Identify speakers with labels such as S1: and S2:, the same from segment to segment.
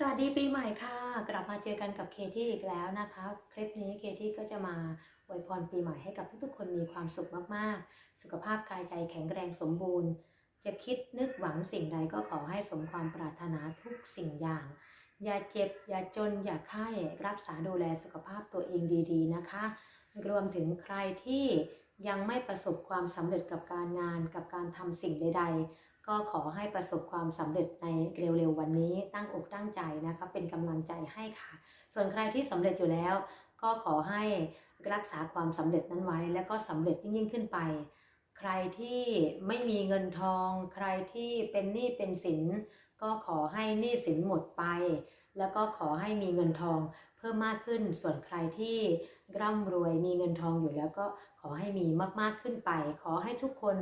S1: สวัสดีปีใหม่ค่ะ กลับมาเจอกันกับเคที่อีกแล้วนะคะ คลิปนี้เคที่ก็จะมาอวยพรปีใหม่ให้กับทุกๆ คนมีความสุขมากๆ สุขภาพกายใจแข็งแรงสมบูรณ์ จะคิดนึกหวังสิ่งใดก็ขอให้สมความปรารถนาทุกสิ่งอย่าง อย่าเจ็บ อย่าจน อย่าไข้ รักษาดูแลสุขภาพตัวเองดีๆนะคะ รวมถึงใครที่ยังไม่ประสบความสำเร็จกับการงานกับการทำสิ่งใดๆ ก็ขอให้ประสบความสำเร็จในเร็วๆวันนี้ตั้งอกตั้งใจนะคะเป็นกำลังใจให้ค่ะ ส่วนใครที่สำเร็จอยู่แล้ว ก็ขอให้รักษาความสำเร็จนั้นไว้ แล้วก็สำเร็จยิ่งขึ้นไป ใครที่ไม่มีเงินทอง ใครที่เป็นหนี้เป็นสินก็ขอให้หนี้สินหมดไป แล้วก็ขอให้มีเงินทองเพิ่มมากขึ้น ส่วนใครที่ร่ำรวยมีเงินทองอยู่แล้วก็ขอให้มีมากๆขึ้นไป ขอให้ทุกคน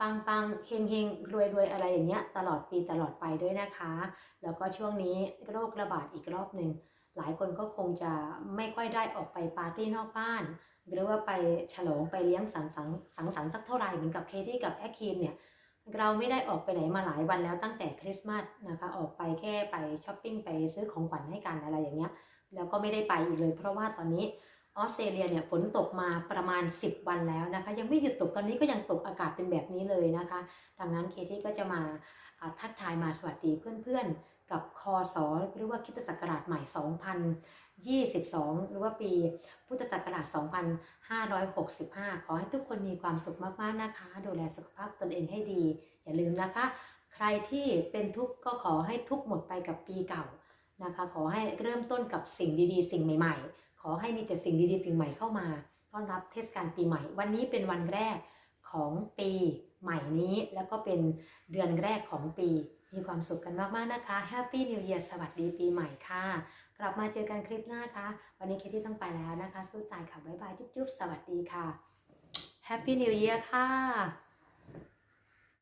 S1: ปังปังเฮงเฮงรวยรวยอะไรอย่างเงี้ยตลอดปีตลอดไปด้วยนะคะ แล้วก็ช่วงนี้โรคระบาดอีกรอบหนึ่งหลายคนก็คงจะไม่ค่อยได้ออกไปปาร์ตี้นอกบ้าน หรือว่าไปฉลองไปเลี้ยงสังสรรค์สังสรรค์สักเท่าไหร่เหมือนกับเคที่กับแอคคีมเนี่ย เราไม่ได้ออกไปไหนมาหลายวันแล้วตั้งแต่คริสต์มาสนะคะ ออกไปแค่ไปช้อปปิ้งไปซื้อของขวัญให้กันอะไรอย่างเงี้ย แล้วก็ไม่ได้ไปอีกเลย เพราะว่าตอนนี้ ออสเตรเลียเนี่ยฝนตกมาประมาณ 10 วันแล้วนะคะ ยังไม่หยุดตกตอนนี้ก็ยังตกอากาศเป็นแบบนี้เลยนะคะ ดังนั้นเคที่ก็จะมาทักทายมาสวัสดีเพื่อนๆ กับคอสอหรือว่าคริดศักราชใหม่ 2022 หรือว่าปีพุทธศักราช 2565 ขอให้ทุกคนมีความสุขมากๆนะคะ ดูแลสุขภาพตนเองให้ดี อย่าลืมนะคะ ใครที่เป็นทุกข์ก็ขอให้ทุกข์หมดไปกับปีเก่านะคะ ขอให้เริ่มต้นกับสิ่งดีๆ สิ่งใหม่ ๆ ขอให้มีแต่สิ่งดีๆ สิ่งใหม่เข้ามา ต้อนรับเทศกาลปีใหม่ วันนี้เป็นวันแรกของปีใหม่นี้ แล้วก็เป็นเดือนแรกของปี มีความสุขกันมากๆนะคะ Happy New Year สวัสดีปีใหม่ค่ะ กลับมาเจอกันคลิปหน้าค่ะ วันนี้เคที่ต้องไปแล้วนะคะ สู้ตายค่ะ บ๊ายบาย จุ๊บๆ สวัสดีค่ะ Happy New Year ค่ะ